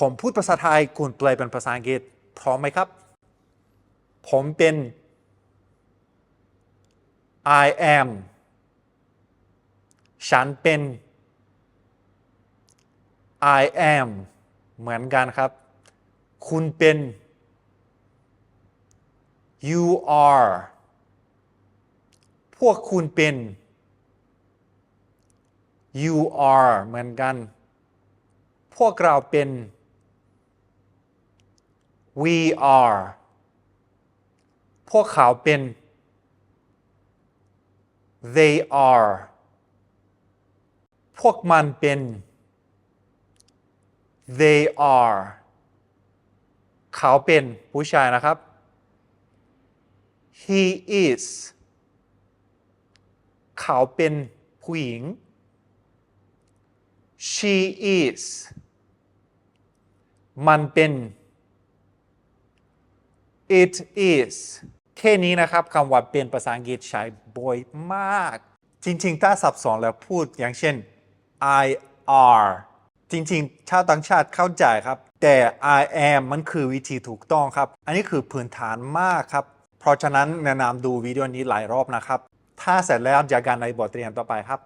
ผมพูดภาษาไทยคุณแปลเป็นภาษาอังกฤษพร้อมไหมครับ ผมเป็น I am ฉันเป็น I am เหมือนกันครับ คุณเป็น you are พวกคุณเป็น you are เหมือนกัน พวกเราเป็น we are พวกเขาเป็น they are พวกมันเป็น they are เขาเป็นผู้ชายนะครับ he is เขาเป็นผู้หญิง she is มันเป็น it is แค่นี้นะครับคำว่าเป็นภาษาอังกฤษใช้บ่อยมาก จริงๆ ถ้าสับสนแล้วพูดอย่างเช่น I are จริงๆ ชาวต่างชาติเข้าใจครับ แต่ I am มันคือวิธีถูกต้องครับ อันนี้คือพื้นฐานมากครับ เพราะฉะนั้นแนะนำดูวิดีโอนี้หลายรอบนะครับ ถ้าเสร็จแล้วจอกันในบทเรียนต่อไปครับ